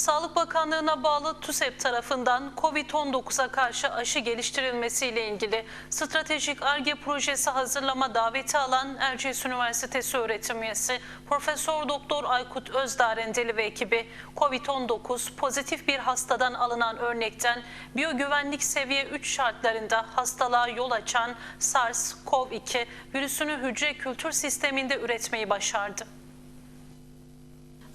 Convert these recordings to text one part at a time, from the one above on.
Sağlık Bakanlığı'na bağlı TÜSEP tarafından COVID-19'a karşı aşı geliştirilmesiyle ilgili stratejik ARGE projesi hazırlama daveti alan Erciyes Üniversitesi öğretim üyesi Profesör Doktor Aykut Özdarendeli ve ekibi COVID-19 pozitif bir hastadan alınan örnekten biyogüvenlik seviye 3 şartlarında hastalığa yol açan SARS-CoV-2 virüsünü hücre kültür sisteminde üretmeyi başardı.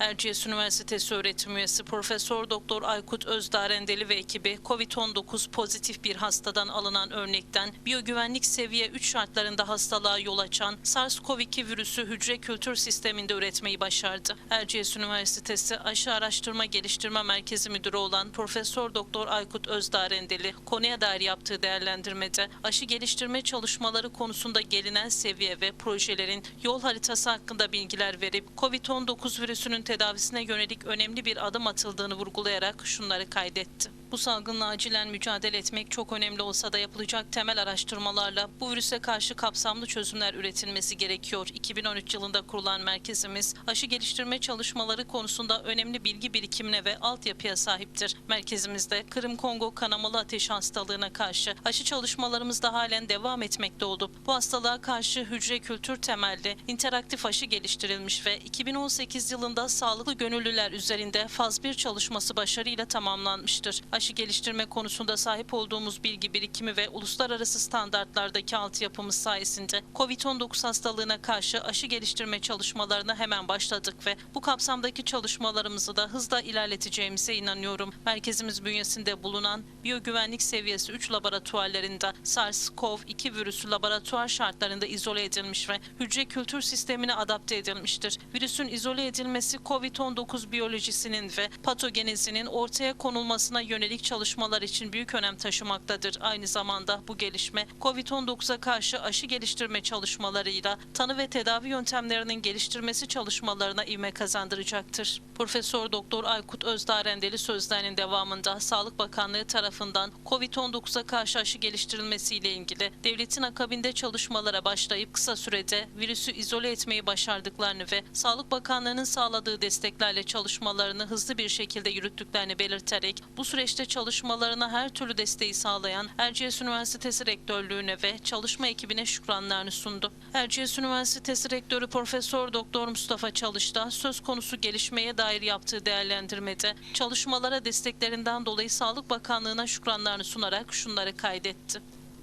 Erciyes Üniversitesi öğretim üyesi Profesör Doktor Aykut Özdarendeli ve ekibi COVID-19 pozitif bir hastadan alınan örnekten biyogüvenlik seviye 3 şartlarında hastalığa yol açan SARS-CoV-2 virüsü hücre kültür sisteminde üretmeyi başardı. Erciyes Üniversitesi Aşı Araştırma Geliştirme Merkezi Müdürü olan Profesör Doktor Aykut Özdarendeli konuya dair yaptığı değerlendirmede aşı geliştirme çalışmaları konusunda gelinen seviye ve projelerin yol haritası hakkında bilgiler verip COVID-19 virüsünün tedavisine yönelik önemli bir adım atıldığını vurgulayarak şunları kaydetti. Bu salgınla acilen mücadele etmek çok önemli olsa da yapılacak temel araştırmalarla bu virüse karşı kapsamlı çözümler üretilmesi gerekiyor. 2013 yılında kurulan merkezimiz aşı geliştirme çalışmaları konusunda önemli bilgi birikimine ve altyapıya sahiptir. Merkezimizde Kırım Kongo kanamalı ateş hastalığına karşı aşı çalışmalarımız da halen devam etmekte olup bu hastalığa karşı hücre kültür temelli interaktif aşı geliştirilmiş ve 2018 yılında sağlıklı gönüllüler üzerinde faz 1 çalışması başarıyla tamamlanmıştır. Aşı geliştirme konusunda sahip olduğumuz bilgi birikimi ve uluslararası standartlardaki altyapımız sayesinde COVID-19 hastalığına karşı aşı geliştirme çalışmalarına hemen başladık ve bu kapsamdaki çalışmalarımızı da hızla ilerleteceğimize inanıyorum. Merkezimiz bünyesinde bulunan biyogüvenlik seviyesi 3 laboratuvarlarında SARS-CoV-2 virüsü laboratuvar şartlarında izole edilmiş ve hücre kültür sistemine adapte edilmiştir. Virüsün izole edilmesi COVID-19 biyolojisinin ve patogenezinin ortaya konulmasına yönelik çalışmalar için büyük önem taşımaktadır. Aynı zamanda bu gelişme COVID-19'a karşı aşı geliştirme çalışmalarıyla tanı ve tedavi yöntemlerinin geliştirmesi çalışmalarına ivme kazandıracaktır. Profesör Doktor Aykut Özdarendeli sözlerinin devamında Sağlık Bakanlığı tarafından COVID-19'a karşı aşı geliştirilmesiyle ilgili devletin akabinde çalışmalara başlayıp kısa sürede virüsü izole etmeyi başardıklarını ve Sağlık Bakanlığı'nın sağladığı desteklerle çalışmalarını hızlı bir şekilde yürüttüklerini belirterek bu süreçte çalışmalarına her türlü desteği sağlayan Erciyes Üniversitesi Rektörlüğüne ve çalışma ekibine şükranlarını sundu. Erciyes Üniversitesi Rektörü Profesör Doktor Mustafa Çalış'ta söz konusu gelişmeye dair yaptığı değerlendirmede çalışmalara desteklerinden dolayı Sağlık Bakanlığı'na şükranlarını sunarak şunları kaydetti.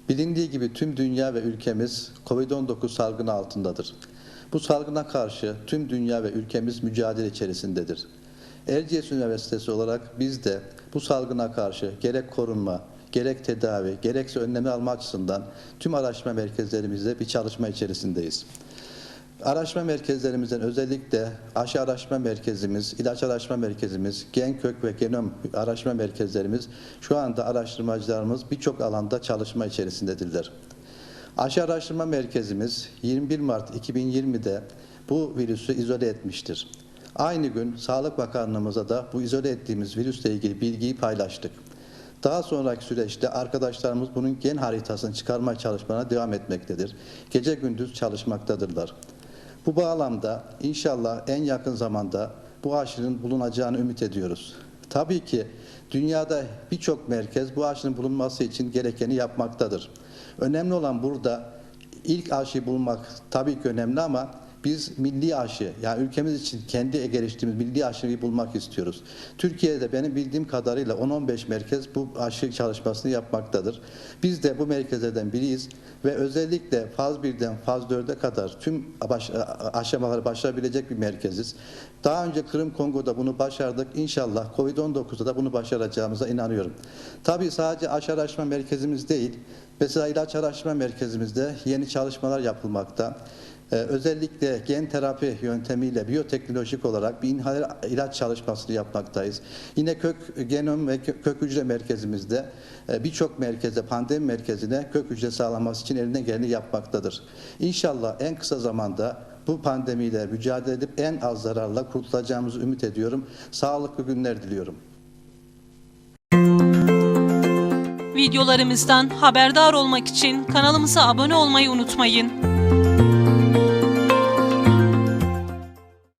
Bilindiği gibi tüm dünya ve ülkemiz COVID-19 salgını altındadır. Bu salgına karşı tüm dünya ve ülkemiz mücadele içerisindedir. Erciyes Üniversitesi olarak biz de bu salgına karşı gerek korunma, gerek tedavi, gerekse önlemi alma açısından tüm araştırma merkezlerimizde bir çalışma içerisindeyiz. Araştırma merkezlerimizden özellikle aşı araştırma merkezimiz, ilaç araştırma merkezimiz, gen kök ve genom araştırma merkezlerimiz şu anda araştırmacılarımız birçok alanda çalışma içerisindedirler. Aşı araştırma merkezimiz 21 Mart 2020'de bu virüsü izole etmiştir. Aynı gün Sağlık Bakanlığımıza da bu izole ettiğimiz virüsle ilgili bilgiyi paylaştık. Daha sonraki süreçte arkadaşlarımız bunun gen haritasını çıkarma çalışmalarına devam etmektedir. Gece gündüz çalışmaktadırlar. Bu bağlamda inşallah en yakın zamanda bu aşının bulunacağını ümit ediyoruz. Tabii ki dünyada birçok merkez bu aşının bulunması için gerekeni yapmaktadır. Önemli olan burada ilk aşıyı bulmak tabii ki önemli ama biz milli aşı yani ülkemiz için kendi geliştirdiğimiz milli aşıyı bulmak istiyoruz. Türkiye'de benim bildiğim kadarıyla 10-15 merkez bu aşı çalışmasını yapmaktadır. Biz de bu merkezlerden biriyiz ve özellikle faz 1'den faz 4'e kadar tüm baş, aşamaları başarabilecek bir merkeziz. Daha önce Kırım Kongo'da bunu başardık. İnşallah Covid-19'da da bunu başaracağımıza inanıyorum. Tabii sadece aşı araştırma merkezimiz değil, mesela ilaç araştırma merkezimizde yeni çalışmalar yapılmakta. Ee, özellikle gen terapi yöntemiyle biyoteknolojik olarak bir inhaler ilaç çalışmasını yapmaktayız. Yine kök genom ve kö- kök hücre merkezimizde e, birçok merkeze, pandemi merkezine kök hücre sağlaması için elinden geleni yapmaktadır. İnşallah en kısa zamanda bu pandemiyle mücadele edip en az zararla kurtulacağımızı ümit ediyorum. Sağlıklı günler diliyorum. Videolarımızdan haberdar olmak için kanalımıza abone olmayı unutmayın.